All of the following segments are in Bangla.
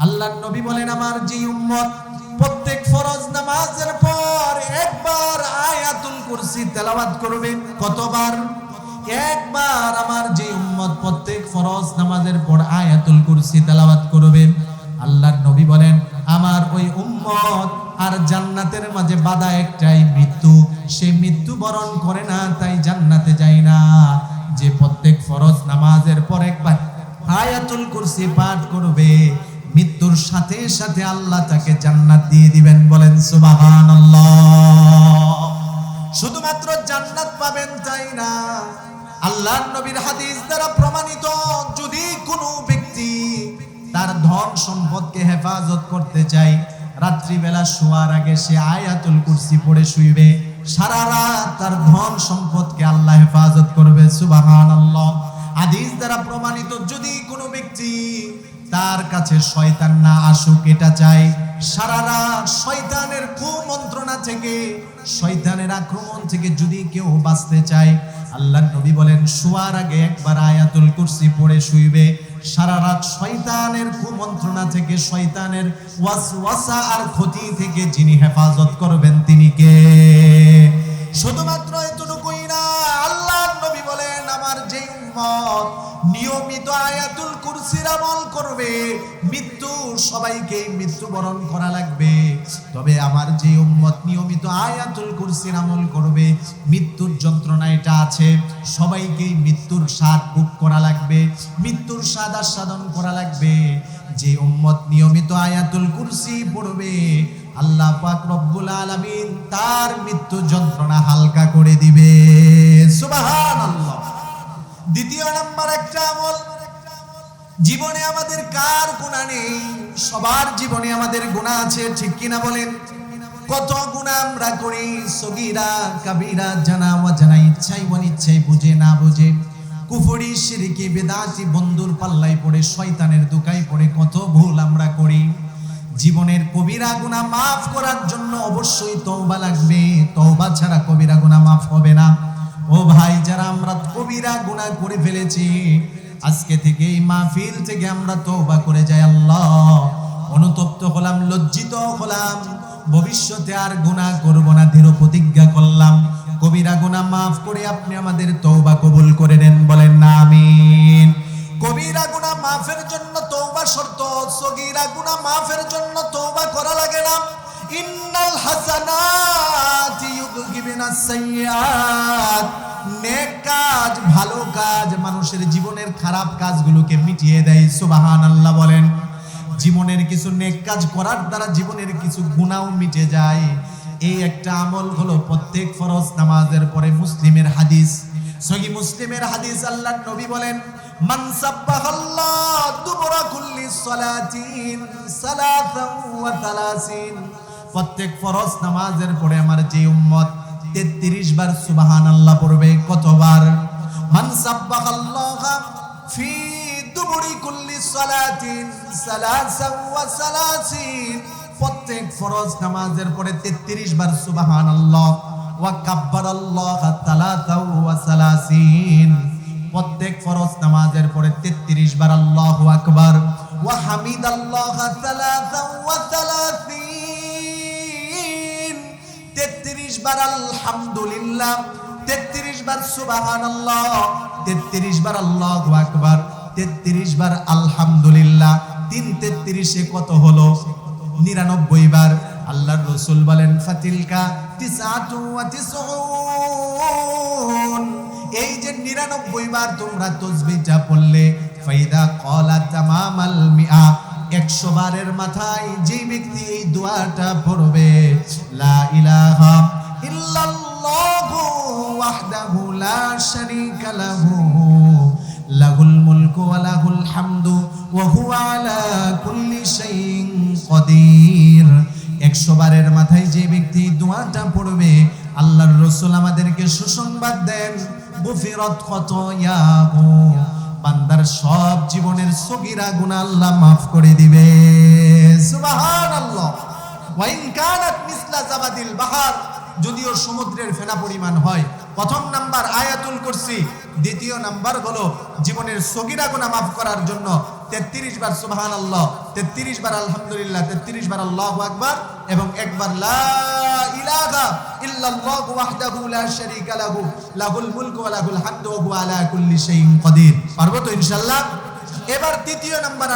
আল্লাহ নবী বলেন, আমার যে উম্মত, প্রত্যেক ফরজ নামাজের পর একবার আয়াতুল কুরসি তেলাওয়াত করবে। কতবার? একবার আমার যে উম্মত, প্রত্যেক ফরজ নামাজের পর আয়াতুল কুরসি তেলাওয়াত করবে। আল্লাহর নবী বলেন, আমার ওই উম্মত আর জান্নাতের মাঝে বাধা একটাই মৃত্যু। সে মৃত্যু বরণ করে না, তাই জান্নাতে যায় না। যে প্রত্যেক ফরজ নামাজের পর একবার আয়াতুল কুরসি পাঠ করবে মৃত্যুর সাথে সাথে আল্লাহ তাকে জান্নাত দিয়ে দিবেন বলেন, সুবহানাল্লাহ। শুধুমাত্র জান্নাত পাবেন তাই না? আল্লাহর নবীর হাদিস দ্বারা প্রমাণিত, যদি কোনো ব্যক্তি তার ধন সম্পদকে হেফাজত করতে চায়, রাত্রিবেলা শোয়ার আগে সে আয়াতুল কুরসি পড়ে শুইবে, সারা রাত তার ধন সম্পদকে আল্লাহ হেফাজত করবে, সুবহানাল্লাহ। হাদিস দ্বারা প্রমাণিত, যদি কোনো ব্যক্তি তার কাছে শয়তান না আসুক, এটা চাই। সারা রাত শয়তানের কুমন্ত্রণা থেকে, শয়তানের আক্রমণ থেকে যদি কেউ বাঁচতে চায় আল্লাহ নবী বলেন, শোয়ার আগে একবার আয়াতুল কুরসি পড়ে শুইবে। সারা রাত শয়তানের কুমন্ত্রণা থেকে, শয়তানের ওয়াসওয়াসা আর ক্ষতি থেকে যিনি হেফাজত করবেন, তিনি কে? আমল করবে, মৃত্যু সবাইকে মৃত্যুবরণ করা লাগবে। তবে আমার যে উম্মত নিয়মিত আয়াতুল কুরসির আমল করবে, মৃত্যুর যন্ত্রণা এটা আছে। সবাইকে মৃত্যুর স্বাদ ভোগ করা লাগবে, মৃত্যুর স্বাদ আস্বাদন করা লাগবে। যে উম্মত নিয়মিত আয়াতুল কুরসি পড়বে, আল্লাহ পাক রব্বুল আলামিন তার মৃত্যু যন্ত্রণা হালকা করে দিবে। সুবহানাল্লাহ। দ্বিতীয় নাম্বার একটা আমল জীবনে আমাদের কার গুণা নেই? সবার জীবনে আমাদের গুণা আছে, ঠিক কিনা বলেন? কত গুণা আমরা করি? সগিরা, কাবিরা জানা অজানা, ইচ্ছাই, অনিচ্ছাই বুঝে, না বুঝে। কুফরি, শিরিকি, বেদাতি, বন্ধুর পাল্লাই পড়ে, শয়তানের দুকাই পড়ে, কত ভুল আমরা করি। জীবনের কবিরা গুণা মাফ করার জন্য অবশ্যই তওবা লাগবে। তওবা ছাড়া কবিরা গুণা মাফ হবে না। ও ভাই, যারা আমরা কবিরা গুণা করে ফেলেছি আজকে থেকে এই মাহফিল থেকে আমরা তওবা করে যাই আল্লাহ। অনুতপ্ত হলাম, লজ্জিত হলাম। ভবিষ্যতে আর গুণা করব না, দৃঢ় প্রতিজ্ঞা করলাম। কবিরা গুণা মাফ করে আপনি আমাদের তওবা কবুল করে নেন, বলেন না, আমিন। কবিরা গুনাহ মাফের জন্য তওবা শর্ত, সগীরা গুনাহ মাফের জন্য তওবা করা লাগে না। ইন্নাল হাসানাতি ইউযহিবিনাস সাইয়্যাত। নেক কাজ, ভালো কাজ মানুষের জীবনের খারাপ কাজগুলোকে মিটিয়ে দেয়, সুবহানাল্লাহ বলেন। জীবনের কিছু নেক কাজ করার দ্বারা জীবনের কিছু গুনাহও মিটে যায়। এই একটা আমল হলো প্রত্যেক ফরজ নামাজের পরে মুসলিমের হাদিস। সহি মুসলিমের হাদিস আল্লাহ নবী বলেন, মান সাব্বাহাল্লাহ দুবরা প্রত্যেক ফরজ নামাজের পরে আমার যে উম্মত 33 বার সুবহানাল্লাহ পড়বে, কতবার? মান সাব্বাহাল্লাহ ফি দুবরি কুল্লি সালাতিন সালাসান ওয়া সালাসিন। প্রত্যেক ফরজ নামাজের পরে 33 বার সুবহানাল্লাহ। ওয়া ওয়া সালাসিন। প্রত্যেক ফরজ নামাজের পরে 33 বার আল্লাহু আকবার। ওয়া হামিদাল্লাহ তালাতাও ওয়া তালাসিন 33 বার আলহামদুলিল্লাহ 33 বার সুবহানাল্লাহ 33 বার আল্লাহু আকবার 33 বার আলহামদুলিল্লাহ, তিন 33 এ কত হলো? নিরানব্বই বার। আল্লাহর রসুল বলেন, ফাতিলকা এই যে নিরানব্বই বার তোমরা তসবিহটা পড়লে, ফাইদা কলা তামামাল মিআ, একশো বারের মাথায় যে ব্যক্তি এই দোয়াটা পড়বে, লা ইলাহা ইল্লাল্লাহু ওয়াহদাহু লা শারীকা লাহু। লাহুল মুলকু ওয়া লাহুল হামদু ওয়া হুয়া আলা কুল্লি শাইইন বারের মাথায় যে ব্যক্তি দোয়াটা পড়বে, আল্লাহর রসুল আমাদেরকে সুসংবাদ দেন, গুফিরত কত ইয়াহু বান্দার সব জীবনের সগীরা গুনাহ আল্লাহ মাফ করে দিবে। সুবহানাল্লাহ। ওয়াইন কানাত মিসলা জাবাদিল বাহার। যদিও সমুদ্রের ফেনা পরিমাণ হয়। প্রথম নাম্বার আয়াতুল কুরসি, দ্বিতীয় নাম্বার হলো জীবনের সগীরা গুনাহ মাফ করার জন্য। তেত্রিশ বার সুবহান আল্লাহ তেত্রিশ বার আলহামদুলিল্লাহ, তেত্রিশ বার আল্লাহ আকবার এবং একবার লা লাহু এবার তৃতীয় নাম্বার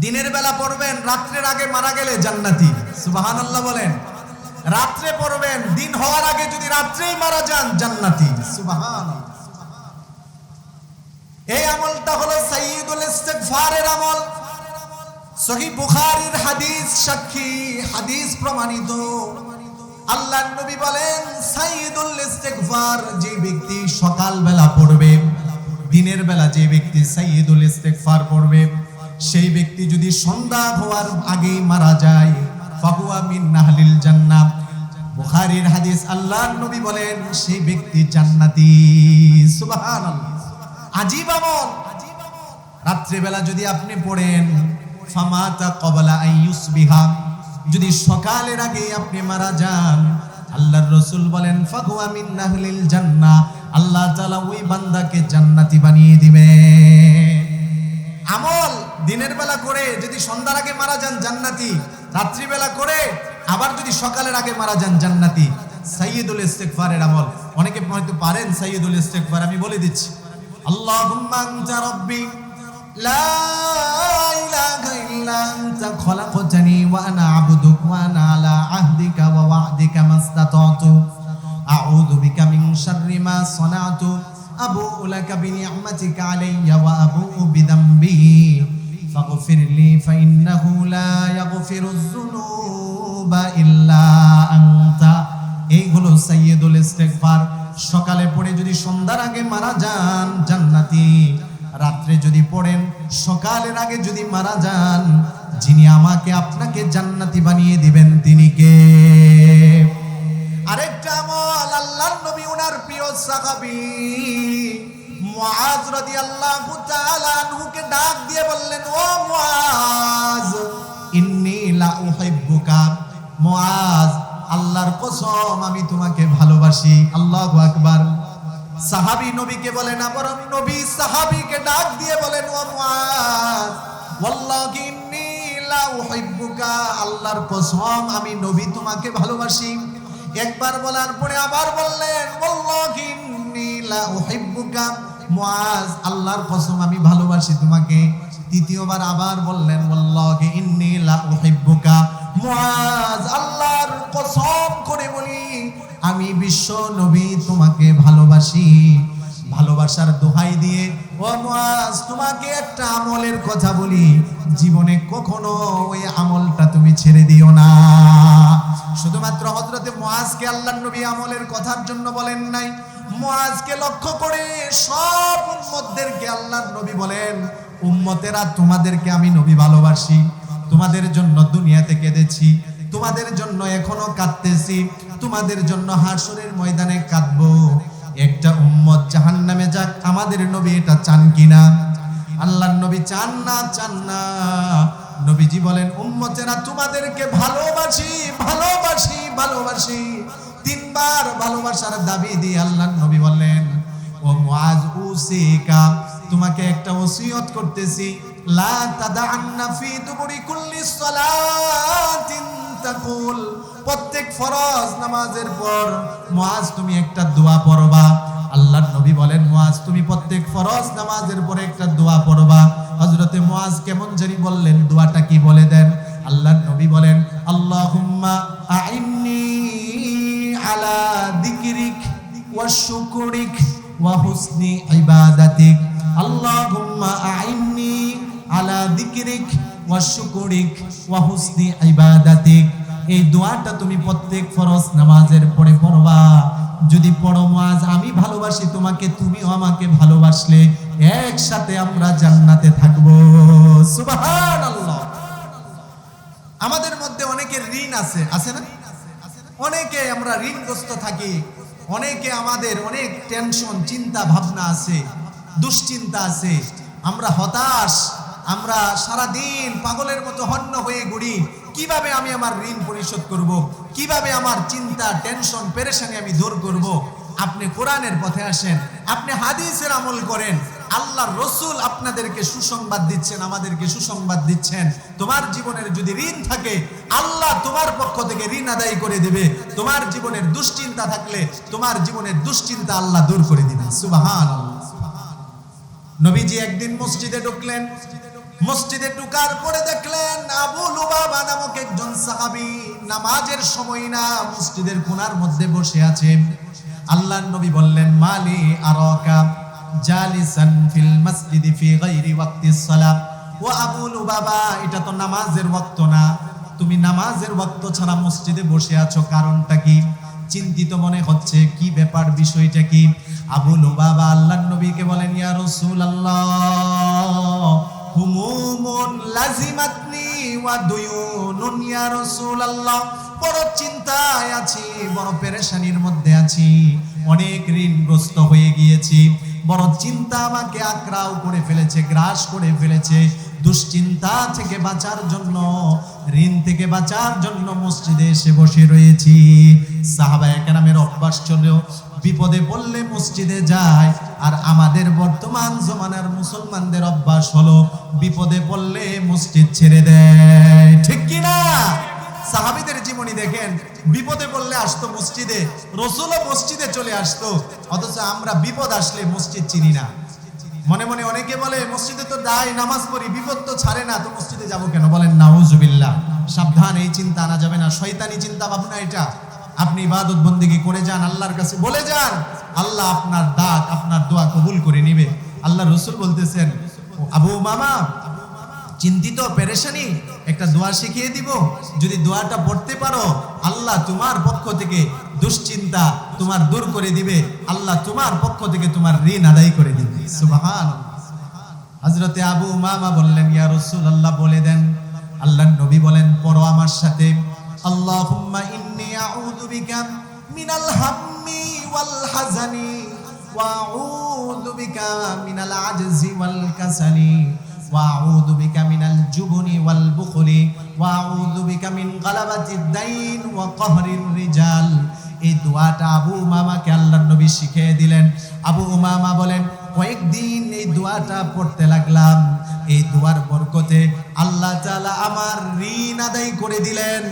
দিনের বেলা পড়বেন, রাত্রের আগে মারা গেলে জান্নাতি। সুবহানাল্লাহ বলেন। রাত্রে পড়বেন, দিন হওয়ার আগে যদি রাত্রেই মারা যান, জান্নাতি। সুবহানাল্লাহ। এই আমলটা হলো সাইয়্যিদুল ইস্তিগফারের আমল। সহি বুখারীর হাদিস সাক্ষী, হাদিস প্রমাণিত। আল্লাহর নবী বলেন, সাইয়্যিদুল ইস্তিগফার যে ব্যক্তি সকাল বেলা পড়বে, দিনের বেলা যে ব্যক্তি সাইয়্যিদুল ইস্তিগফার পড়বে, সেই ব্যক্তি যদি সন্ধ্যা হওয়ার আগেই মারা যায় ফাহুয়া মিন নাহলিল জান্নাহ বুখারীর হাদিস আল্লাহর নবী বলেন, সেই ব্যক্তি জান্নাতি। সুবহানাল্লাহ। আজীব আমল। রাত্রিবেলা যদি আপনি পড়েন, ফামাতা কবলা আইয়ুসবিহা যদি সকালের আগে আপনি মারা যান, আল্লাহর রসুল বলেন ফাগুয়া মিন নাহলিল জান্নাহ। আল্লাহ তাআলা ওই বান্দাকে জান্নাতি বানিয়ে দিবে। আমল দিনের বেলা করে যদি সন্ধ্যার আগে মারা যান জান্নাতি। রাত্রিবেলা করে আবার যদি সকালের আগে মারা যান জান্নাতি, সাইয়্যিদুল ইস্তিগফারের আমল। অনেকে হয়তো পারেন সাইয়্যিদুল ইস্তিগফার, আমি বলে দিচ্ছি। আল্লাহুম্মা আনতা রাব্বি, লা ইলাহা ইল্লা আনতা খলাকতানি ওয়া আনা আবদুক ওয়া আনা আলা আহদিকা ওয়া ওয়া'দিকা মাস্তাতাতু। আউযু বিকা মিন শাররি মা সানাতু। আবুউ লাকা বিনি'মাতিকা আলাইয়া ওয়া আবুউ বিযামবি ফাগফির লি ফাইন্নাহু লা ইয়াগফিরুয যুনুবা ইল্লা আনতা এই হলো সাইয়্যিদুল ইস্তিগফার। সকালে পড়ে যদি সন্ধ্যার আগে মারা যান জান্নাতি, রাত্রে যদি পড়েন সকালের আগে যদি মারা যান, যিনি আমাকে আপনাকে জান্নাতি বানিয়ে দিবেন তিনি কে? আরেকটা আমল, আল্লাহর নবী ওনার প্রিয় সাহাবী। মুআজ রাদিয়াল্লাহু তাআলা আনহুকে ডাক দিয়ে বললেন, ও মুআজ, ইন্নী লা উহিব্বুকা। মুআজ, আল্লাহর কসম, আমি তোমাকে ভালোবাসি। আল্লাহু আকবার। সাহাবী নবীকে বলেন আবার নবী সাহাবীকে ডাক দিয়ে বলেন, ও মুআজ, ওয়াল্লাহি ইন্নী লা উহিব্বুকা। আল্লাহর কসম, আমি নবী তোমাকে ভালোবাসি। একবার বলার পরে আবার বললেন, ওয়াল্লাহি ইন্নী লা উহিব্বুকা। মুআজ, আল্লাহর কসম, আমি ভালোবাসি তোমাকে। তৃতীয়বার আবার বললেন, ওয়াল্লাহি ইন্নী লা উহিব্বুকা। মুআজ, আল্লাহর কসম করে বলি, আমি বিশ্ব নবী তোমাকে ভালোবাসি। ভালোবাসার দোহাই দিয়ে, ও মুআজ, তোমাকে একটা আমলের কথা বলি। জীবনে কখনো ওই আমলটা তুমি ছেড়ে দিও না। শুধুমাত্র হযরতে মুআজকে আল্লাহর নবী আমলের কথার জন্য বলেন নাই। মুআজকে লক্ষ্য করে সব উম্মতদেরকে আল্লাহর নবী বলেন, উম্মতেরা, তোমাদেরকে আমি নবী ভালোবাসি, তোমাদের জন্য দুনিয়াতে কেঁদেছি, তোমাদের জন্য এখনও কাঁদতেছি, তোমাদের জন্য হাসরের ময়দানে কাঁদবো। একটা উম্মত জাহান্নামে যাক, আমাদের নবী এটা চান কিনা? আল্লাহর নবী চান না চান না। নবীজি বলেন, উম্মতেরা, তোমাদেরকে ভালোবাসি ভালোবাসি ভালোবাসি। তিনবার ভালোবাসার দাবি দিয়ে আল্লাহর নবী বললেন, ও মুআজ, উসিকা, তোমাকে একটা ওসিয়ত করতেছি। লা তাদান্না ফি দুবুরি কুল্লি সালাতিন তাকুল। প্রত্যেক ফরজ নামাজের পর মুআজ, তুমি একটা দোয়া পড়বা। আল্লাহর নবী বলেন, মুআজ, তুমি প্রত্যেক ফরজ নামাজের পরে একটা দোয়া পড়বা। হযরতে মুআজ কেমন জানি বললেন, দোয়াটা কি বলে দেন? আল্লাহর তুমি প্রত্যেক ফরজ নামাজের পরে পড়বা। যদি পড়ো আজ আমি ভালোবাসি তোমাকে, তুমিও আমাকে ভালোবাসলে একসাথে আমরা জান্নাতে থাকব। আমাদের মধ্যে অনেকের ঋণ আছে আছে না? অনেকে আমরা ঋণগ্রস্ত থাকি, অনেকে আমাদের অনেক টেনশন চিন্তা ভাবনা আছে, দুশ্চিন্তা আছে, আমরা হতাশ। আমরা সারা দিন পাগলের মতো হন্য হয়ে ঘুরি। কীভাবে আমি আমার ঋণ পরিশোধ করব? কীভাবে আমার চিন্তা, টেনশন, পেরেশানি আমি দূর করব? আপনি কোরআনের পথে আসেন, আপনি হাদিসের আমল করেন। আল্লাহ রসুল আপনাদেরকে সুসংবাদ দিচ্ছেন, আমাদেরকে সুসংবাদ দিচ্ছেন। তোমার জীবনের যদি ঋণ থাকে, আল্লাহ তোমার পক্ষ থেকে ঋণ আদায় করে দেবে। তোমার জীবনের দুশ্চিন্তা থাকলে, তোমার জীবনের দুশ্চিন্তা আল্লাহ দূর করে দিবে সুবাহান নবীজি একদিন মসজিদে ঢুকলেন। মসজিদে ঢুকার পরে দেখলেন আবু লুবাবা নামক একজন সাহাবী নামাজের সময় না মসজিদের কোনার মধ্যে বসে আছে। আল্লাহর নবী বললেন, মালি আরাকা জালিসান ফিল মসজিদি ফি গায়রি ওয়াক্তিস সালাত ও আবু লুবাবা, এটা তো নামাজের ওয়াক্ত না। তুমি নামাজের ওয়াক্ত ছাড়া মসজিদে বসে আছো কারণটা কি? চিন্তিত মনে হচ্ছে, কি ব্যাপার, বিষয়টা কি? আবু লুবাবা আল্লাহর নবীকে বলেন, ইয়া রাসূলুল্লাহ হুমুমুন লাজিমাতনি ওয়া দুয়ুনুন ইয়া রাসূলুল্লাহ। বড় চিন্তায় আছি, বড় পেরেশানির মধ্যে আছি, অনেক ঋণগ্রস্ত হয়ে গিয়েছি। বড় চিন্তা আমাকে আক্রাও করে ফেলেছে, গ্রাস করে ফেলেছে। দুশ্চিন্তা থেকে বাঁচার জন্য, ঋণ থেকে বাঁচার জন্য মসজিদে এসে বসে রয়েছি। চলেও বিপদে পড়লে মসজিদে যায়, আর আমাদের বর্তমান জমানার মুসলমানদের অভ্যাস হলো বিপদে পড়লে মসজিদ ছেড়ে দেয়। ঠিক কি না? সাহাবিদের জীবনী দেখেন, বিপদে পড়লে আসতো মসজিদে, রসুলও মসজিদে চলে আসতো, অথচ আমরা বিপদ আসলে মসজিদ চিনি না। মনে মনে অনেকে বলে, মসজিদে তো যাই, নামাজ পড়ি, বিপদ তো ছাড়ে না, তো মসজিদে যাব কেন? বলেন, নাউজুবিল্লাহ। সাবধান, এই চিন্তা আনা যাবে না। শয়তানি চিন্তা ভাবনা এটা। আপনি ইবাদত বন্দিগি করে যান, আল্লাহর কাছে বলে যান। আল্লাহ আপনার ডাক, আপনার দোয়া কবুল করে নিবে। আল্লাহ রসুল বলতেছেন আবু মামা চিন্তিত, পেরেশানি, একটা দোয়া শিখিয়ে দিব। যদি দোয়াটা পড়তে পারো, আল্লাহ তোমার পক্ষ থেকে দুশ্চিন্তা তোমার দূর করে দিবে। আল্লাহ তোমার পক্ষ থেকে তোমার ঋণ আদায় করে দিবে। সুবহান হজরতে আবু মামা বললেন, ইয়া রসুল আল্লাহ বলে দেন। আল্লাহ নবী বলেন, পড়ো আমার সাথে। আল্লাহুম্মা ইন্নী আউযু বিকা মিনাল হাম্মি ওয়াল হাজানি ওয়া আউযু বিকা মিনাল আজজি ওয়াল কাসালি وأعوذ بك من الجبن والبخل وأعوذ بك من غلبة الدين وقهر الرجال এই দোয়াটা আবু উমামাকে আল্লাহর নবী শিখিয়ে দিলেন আবু উমামা বলেন কয়েকদিন এই দোয়াটা পড়তে লাগলাম। এই দোয়ার বরকতে আল্লাহ তাআলা আমার ঋণ আদায় করে দিলেন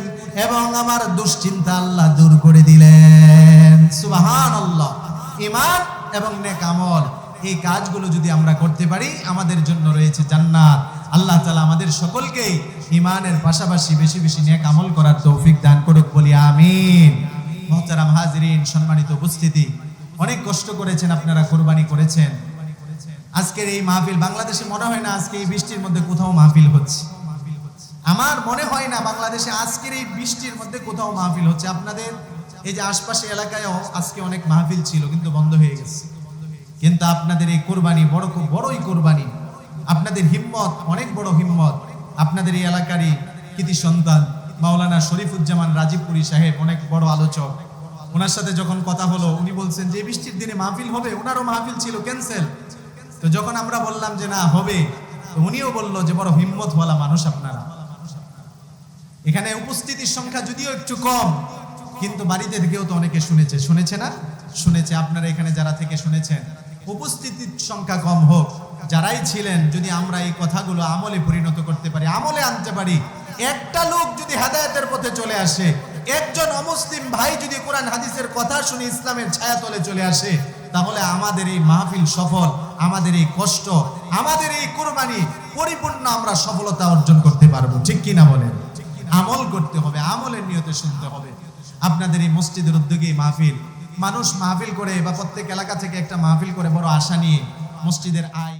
এবং আমার দুশ্চিন্তা আল্লাহ দূর করে দিলেন। সুবাহান আল্লাহ ইমান এবং নেক আমল, এই কাজগুলো যদি আমরা করতে পারি, আমাদের জন্য রয়েছে জান্নাত। আল্লাহ তালা আমাদের সকলকে ইমানের পাশাপাশি বেশি বেশি নেক আমল করার তৌফিক দান করুক, বলি আমিন। মহতারাম হাজরিন, সম্মানিত উপস্থিতি। অনেক কষ্ট করেছেন, আপনারা কোরবানি করেছেন। আজকের এই মাহফিল বাংলাদেশে মনে হয় না আজকে এই বৃষ্টির মধ্যে কোথাও মাহফিল হচ্ছে। আমার মনে হয় না বাংলাদেশে আজকের এই বৃষ্টির মধ্যে কোথাও মাহফিল হচ্ছে। আপনাদের এই যে আশপাশে এলাকায়ও আজকে অনেক মাহফিল ছিল, কিন্তু বন্ধ হয়ে গেছে। কিন্তু আপনাদের এই কোরবানি বড় খুব বড়ই কোরবানি। আপনাদের হিম্মত, অনেক বড় হিম্মত। আপনাদের এই এলাকারই কৃতি সন্তান, মাওলানা শরীফুজ্জামান রাজীবপুরী সাহেব, অনেক বড় আলোচক। ওনার সাথে যখন কথা হলো, উনি বলছেন যে বৃষ্টির দিনে মাহফিল হবে? ওনারও মাহফিল ছিল, ক্যান্সেল। তো যখন আমরা বললাম যে না, হবে উনিও বলল যে বড় হিম্মতওয়ালা মানুষ আপনারা। এখানে উপস্থিতির সংখ্যা যদিও একটু কম, কিন্তু বাড়িতে থেকেও তো অনেকে শুনেছে। শুনেছে না? শুনেছে। আপনারা এখানে যারা থেকে শুনেছেন, উপস্থিতির সংখ্যা কম হোক। যারাই ছিলেন, যদি আমরা এই কথাগুলো আমলে পরিণত করতে পারি, আমলে আনতে পারি, একটা লোক যদি হেদায়তের পথে চলে আসে, একজন অমুসলিম ভাই যদি কোরআন, হাদিসের কথা শুনে ইসলামের ছায়াতলে চলে আসে তাহলে আমাদের এই মাহফিল সফল, আমাদের এই কষ্ট, আমাদের এই কোরবানি পরিপূর্ণ আমরা সফলতা অর্জন করতে পারব। ঠিক কিনা বলেন? আমল করতে হবে, আমলের নিয়তে শুনতে হবে। আপনাদের এই মসজিদের উদ্যোগে মাহফিল। মানুষ মাহফিল করে বা প্রত্যেক এলাকা থেকে একটা মাহফিল করে, বড় আশা নিয়ে মসজিদের আয়